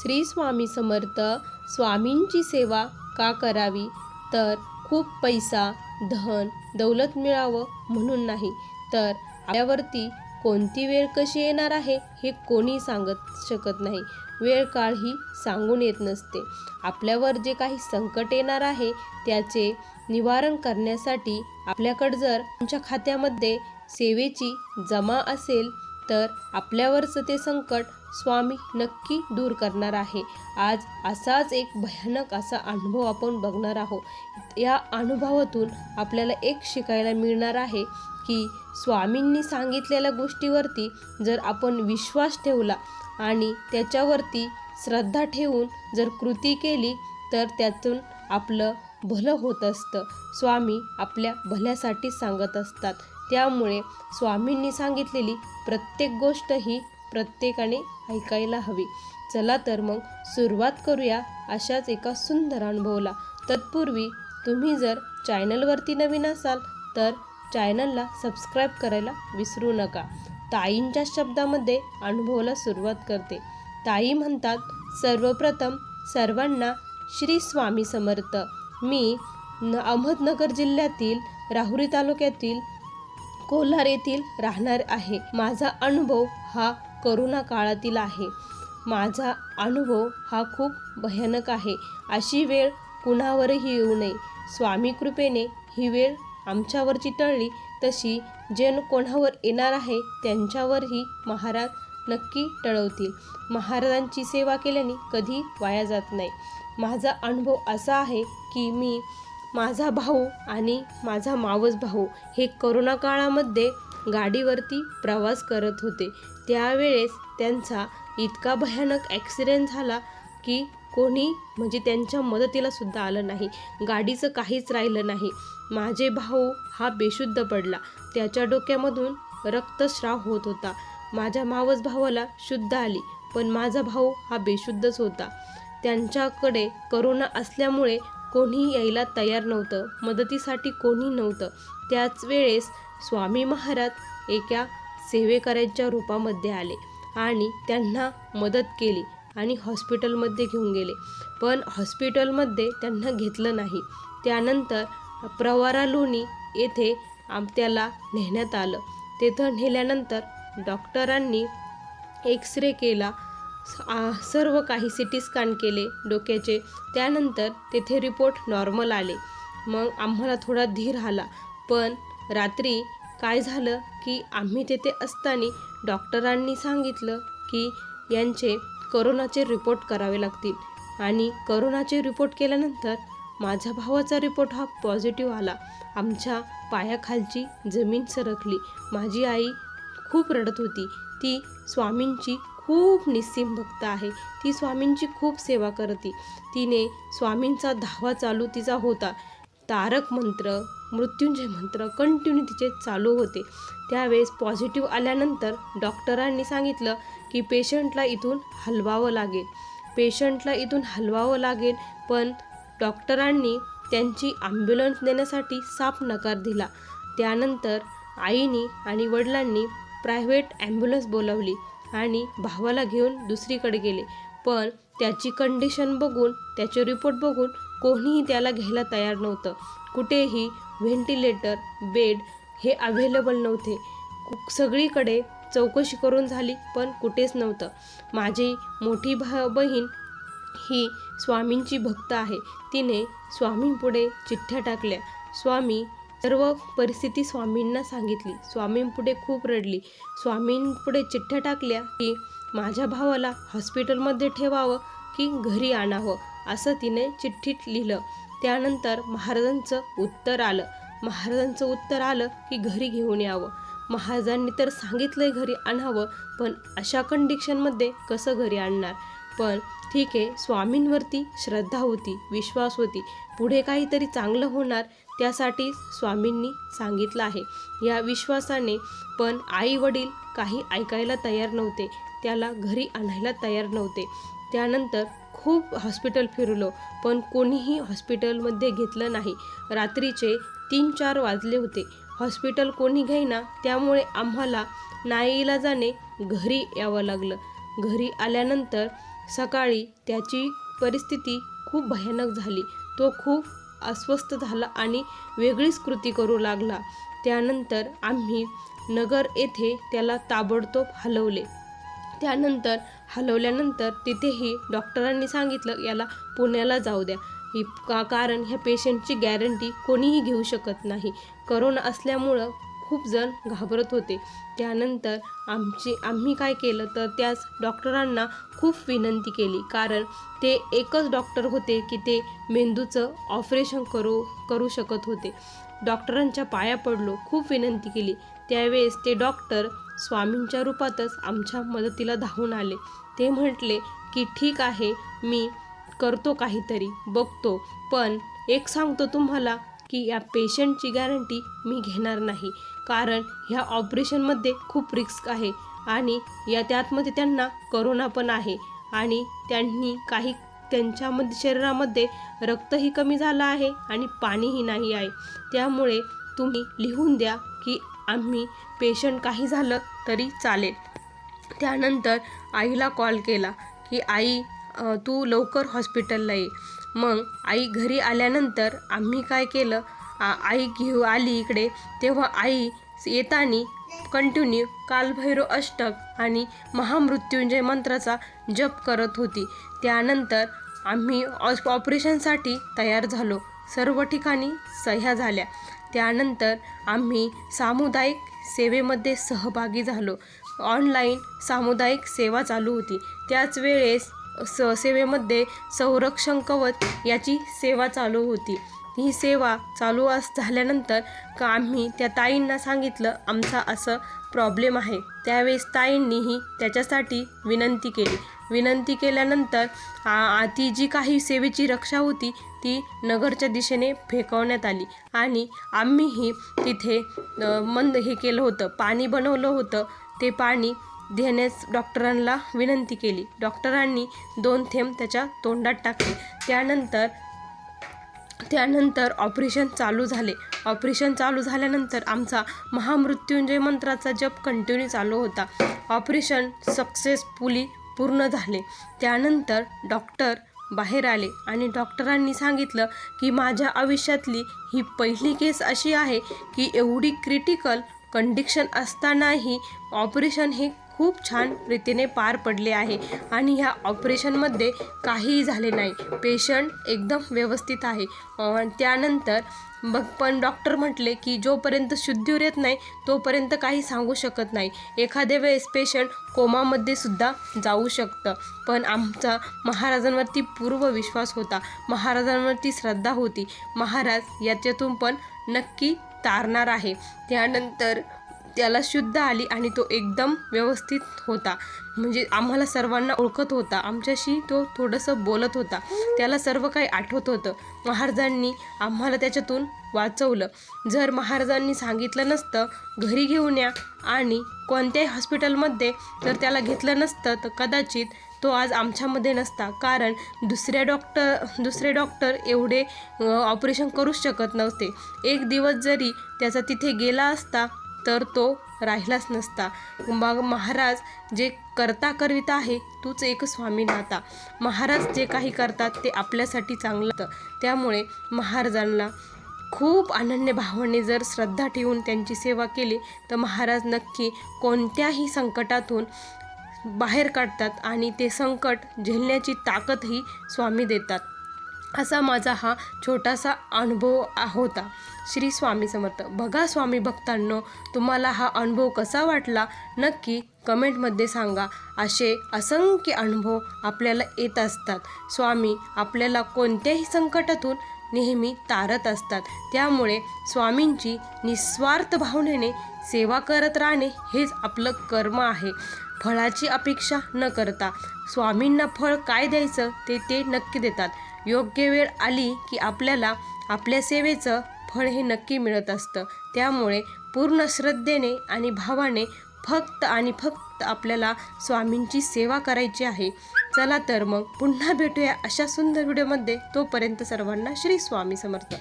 श्री स्वामी समर्थ स्वामींची सेवा का करावी? तर खूप पैसा धन दौलत मिळावं म्हणून नाही तर आपल्यावरती कोणती वेळ कशी येणार आहे हे कोणी सांगत शकत नाही. वेळ काळ ही सांगून येत नसते. आपल्यावर जे काही संकट येणार आहे त्याचे निवारण करण्यासाठी आपल्याकडं जर आमच्या खात्यामध्ये सेवेची जमा असेल तर आपल्यावरचं ते संकट स्वामी नक्की दूर करणार आहे. आज असाच एक भयानक असा अनुभव आपण बघणार आहोत. या अनुभवातून आपल्याला एक शिकायला मिळणार आहे की स्वामींनी सांगितलेल्या गोष्टीवरती जर आपण विश्वास ठेवला आणि त्याच्यावरती श्रद्धा ठेवून जर कृती केली तर त्यातून आपलं भलं होत असतं. स्वामी आपल्या भल्यासाठी सांगत असतात. त्यामुळे स्वामींनी सांगितलेली प्रत्येक गोष्ट ही प्रत्येकाने ऐकायला हवी. चला तर मग सुरुवात करूया अशाच एका सुंदर अनुभवला. तत्पूर्वी तुम्ही जर चॅनलवरती नवीन असाल तर चॅनलला सबस्क्राईब करायला विसरू नका. ताईंच्या शब्दामध्ये अनुभवाला सुरुवात करते. ताई म्हणतात सर्वप्रथम सर्वांना श्री स्वामी समर्थ. मी न अहमदनगर जिल्ह्यातील राहुरी तालुक्यातील कोल्हार येथील राहणार आहे. माझा अनुभव हा करोना काळातील आहे. माझा अनुभव हा खूप भयानक आहे. अशी वेळ कुणावरही येऊ नये. स्वामी कृपेने ही वेळ आमच्यावरची टळली तशी जे कोणावर येणार आहे त्यांच्यावरही महाराज नक्की टळवतील. महाराजांची सेवा केल्याने कधी वाया जात नाही. माझा अनुभव असा आहे की मी माझा भाऊ आणि माझा मावस भाऊ हे करोना काळामध्ये गाडीवरती प्रवास करत होते. त्यावेळेस त्यांचा इतका भयानक ॲक्सिडेंट झाला की कोणी म्हणजे त्यांच्या मदतीला सुद्धा आलं नाही. गाडीचं काहीच राहिलं नाही. माझे भाऊ हा बेशुद्ध पडला. त्याच्या डोक्यामधून रक्तस्राव होत होता. माझ्या मावस भावाला शुद्ध आली पण माझा भाऊ हा बेशुद्धच होता. त्यांच्याकडे करोना असल्यामुळे कोणी यायला तयार नव्हतं. मदतीसाठी कोणी नव्हतं. त्याच वेळेस स्वामी महाराज एका सेवेकऱ्यांच्या रूपामध्ये आले आणि त्यांना मदत केली आणि हॉस्पिटलमध्ये घेऊन गेले. पण हॉस्पिटलमध्ये त्यांना घेतलं नाही. त्यानंतर प्रवारा लोणी येथे आम त्याला नेण्यात आलं. तेथं नेल्यानंतर डॉक्टरांनी एक्स रे केला सर्व काही सी टी स्कॅन केले डोक्याचे. त्यानंतर तेथे रिपोर्ट नॉर्मल आले. मग आम्हाला थोडा धीर आला. पण रात्री काय झालं की आम्ही तेथे असताना डॉक्टरांनी सांगितलं की यांचे करोनाचे रिपोर्ट करावे लागतील. आणि करोनाचे रिपोर्ट केल्यानंतर माझ्या भावाचा रिपोर्ट हा पॉझिटिव्ह आला. आमच्या पायाखालची जमीन सरकली. माझी आई खूप रडत होती. ती स्वामींची खूप निस्सीम भक्त आहे. ती स्वामींची खूप सेवा करते. तिने स्वामींचा धावा चालू तिचा होता. तारक मंत्र मृत्यूंचे मंत्र कंटिन्यू तिचे चालू होते. त्यावेळेस पॉझिटिव्ह आल्यानंतर डॉक्टरांनी सांगितलं की पेशंटला इथून हलवावं लागेल. पेशंटला इथून हलवावं लागेल पण डॉक्टरांनी त्यांची ॲम्ब्युलन्स देण्यासाठी साफ नकार दिला. त्यानंतर आईनी आणि वडिलांनी प्रायव्हेट ॲम्ब्युलन्स बोलावली आणि भावाला घेऊन दुसरीकडे गेले. पण त्याची कंडिशन बघून त्याचे रिपोर्ट बघून कोणीही त्याला घ्यायला तयार नव्हतं. कुठेही व्हेंटिलेटर बेड हे अवेलेबल नव्हते. कु- सगळीकडे चौकशी करून झाली पण कुठेच नव्हतं. माझी मोठी भा बहीण ही स्वामींची भक्त आहे. तिने स्वामींपुढे चिठ्ठ्या टाकल्या. स्वामी सर्व परिस्थिती स्वामींना सांगितली. स्वामींपुढे खूप रडली. स्वामींपुढे चिठ्ठ्या टाकल्या की माझ्या भावाला हॉस्पिटलमध्ये ठेवावं की घरी आणावं? असं तिने चिठ्ठीत लिहिलं. त्यानंतर महाराजांचं उत्तर आलं. महाराजांचं उत्तर आलं की घरी घेऊन यावं. महाराजांनी तर सांगितलंय घरी आणावं पण अशा कंडिशनमध्ये कसं घरी आणणार? पण ठीक आहे स्वामींवरती श्रद्धा होती विश्वास होती. पुढे काहीतरी चांगलं होणार त्यासाठी स्वामींनी सांगितलं आहे. या विश्वासाने पण आई वडील काही ऐकायला तयार नव्हते. त्याला घरी आणायला तयार नव्हते. त्यानंतर खूप हॉस्पिटल फिरलो पण कोणीही हॉस्पिटलमध्ये घेतलं नाही. रात्रीचे तीन चार वाजले होते. हॉस्पिटल कोणी घेईना त्यामुळे आम्हाला नाईला जाणे घरी यावं लागलं. घरी आल्यानंतर सकाळी त्याची परिस्थिती खूप भयानक झाली. तो खूप अस्वस्थ झाला आणि वेगळीच कृती करू लागला. त्यानंतर आम्ही नगर येथे त्याला ताबडतोब हलवले. त्यानंतर हलवल्यानंतर तिथेही डॉक्टरांनी सांगितलं याला पुण्याला जाऊ द्या. ही का कारण ह्या पेशंटची गॅरंटी कोणीही घेऊ शकत नाही. करोना असल्यामुळं खूप जण घाबरत होते. त्यानंतर आमची आम्ही काय केलं तर त्याच डॉक्टरांना खूप विनंती केली. कारण ते एकच डॉक्टर होते की ते मेंदूचं ऑपरेशन करू करू शकत होते. डॉक्टरांच्या पाया पडलो खूप विनंती केली. त्यावेळेस ते डॉक्टर स्वामींच्या रूपातच आमच्या मदतीला धावून आले. ते म्हटले की ठीक आहे मी करतो काहीतरी बघतो. पण एक सांगतो तुम्हाला की या पेशंटची गॅरंटी मी घेणार नाही. कारण ह्या ऑपरेशनमध्ये खूप रिस्क आहे आणि या त्यातमध्ये त्यांना करोना पण आहे आणि त्यांनी काही त्यांच्यामध्ये शरीरामध्ये रक्तही कमी झालं आहे आणि पाणीही नाही आहे. त्यामुळे तुम्ही लिहून द्या की आम्ही पेशंट काही झालं तरी चालेल. त्यानंतर आईला कॉल केला की आई तू लवकर हॉस्पिटलला ये. मग आई घरी आल्यानंतर आम्ही काय केलं? आई घेऊ आली इकडे. तेव्हा आई येताना कंटिन्यू कालभैरव अष्टक आणि महामृत्युंजय मंत्राचा जप करत होती. त्यानंतर आम्ही ऑस- ऑपरेशनसाठी तयार झालो. सर्व ठिकाणी सह्या झाल्या. त्यानंतर आम्ही सामुदायिक सेवेमध्ये सहभागी झालो. ऑनलाईन सामुदायिक सेवा चालू होती. त्याच वेळेस स सेवेमध्ये संरक्षण कवच याची सेवा चालू होती. ही सेवा चालू अस झाल्यानंतर का आम्ही त्या ताईंना सांगितलं आमचा असं प्रॉब्लेम आहे. त्यावेळेस ताईंनीही त्याच्यासाठी विनंती केली. विनंती केल्यानंतर आ, ती जी काही सेवेची रक्षा होती ती नगरच्या दिशेने फेकवण्यात आली. आणि आम्हीही तिथे मंद हे केलं होतं. पाणी बनवलं होतं. ते पाणी देण्यास डॉक्टरांना विनंती केली. डॉक्टरांनी दोन थेंब त्याच्या तोंडात टाकले. त्यानंतर त्यानंतर ऑपरेशन चालू झाले. ऑपरेशन चालू झाल्यानंतर आमचा महामृत्युंजय मंत्राचा जप कंटिन्यू चालू होता. ऑपरेशन सक्सेसफुली पूर्ण झाले. त्यानंतर डॉक्टर बाहेर आले आणि डॉक्टरांनी सांगितलं की माझ्या आयुष्यातली ही पहिली केस अशी आहे की एवढी क्रिटिकल कंडिक्शन असतानाही ऑपरेशन हे खूप छान रीतीने पार पडले आहे. आणि ह्या ऑपरेशनमध्ये काहीही झाले नाही. पेशंट एकदम व्यवस्थित आहे. त्यानंतर मग पण डॉक्टर म्हटले की जोपर्यंत शुद्धीवर येत नाही तोपर्यंत काही सांगू शकत नाही. एखाद्या वेळेस पेशंट कोमामध्ये सुद्धा जाऊ शकतं. पण आमचा महाराजांवरती पूर्व विश्वास होता. महाराजांवरती श्रद्धा होती. महाराज याच्यातून पण नक्की तारणार आहे. त्यानंतर त्याला शुद्ध आली आणि तो एकदम व्यवस्थित होता. म्हणजे आम्हाला सर्वांना ओळखत होता. आमच्याशी तो थोडंसं बोलत होता. त्याला सर्व काही आठवत होतं. महाराजांनी आम्हाला त्याच्यातून वाचवलं. जर महाराजांनी सांगितलं नसतं घरी घेऊन या आणि कोणत्याही हॉस्पिटलमध्ये जर त्याला घेतलं नसतं तर कदाचित तो आज आमच्यामध्ये नसता. कारण दुसऱ्या डॉक्टर दुसरे डॉक्टर एवढे ऑपरेशन करूच शकत नव्हते. एक दिवस जरी त्याचा तिथे गेला असता तर तो राहिलाच नसता. मग महाराज जे करता करिता आहे तूच एक स्वामी नाता. महाराज जे काही करतात ते आपल्यासाठी चांगलं त्यामुळे महाराजांना खूप अनन्य भावाने जर श्रद्धा ठेवून त्यांची सेवा केली तर महाराज नक्की कोणत्याही संकटातून बाहेर काढतात आणि ते संकट झेलण्याची ताकदही स्वामी देतात. असा माझा हा छोटासा अनुभव होता. श्री स्वामी समर्थ. बघा स्वामी भक्तांनो तुम्हाला हा अनुभव कसा वाटला? नक्की कमेंटमध्ये सांगा. असे असंख्य अनुभव आपल्याला येत असतात. स्वामी आपल्याला कोणत्याही संकटातून नेहमी तारत असतात. त्यामुळे स्वामींची निस्वार्थ भावनेने सेवा करत राहणे हेच आपलं कर्म आहे. फळाची अपेक्षा न करता स्वामींना फळ काय द्यायचं ते ते नक्की देतात. योग्य वेळ आली की आपल्याला आपल्या सेवेचं फळ हे नक्की मिळत असतं. त्यामुळे पूर्ण श्रद्धेने आणि भावाने फक्त आणि फक्त आपल्याला स्वामींची सेवा करायची आहे. चला तर मग पुन्हा भेटूया अशा सुंदर व्हिडिओमध्ये. तोपर्यंत सर्वांना श्री स्वामी समर्थ.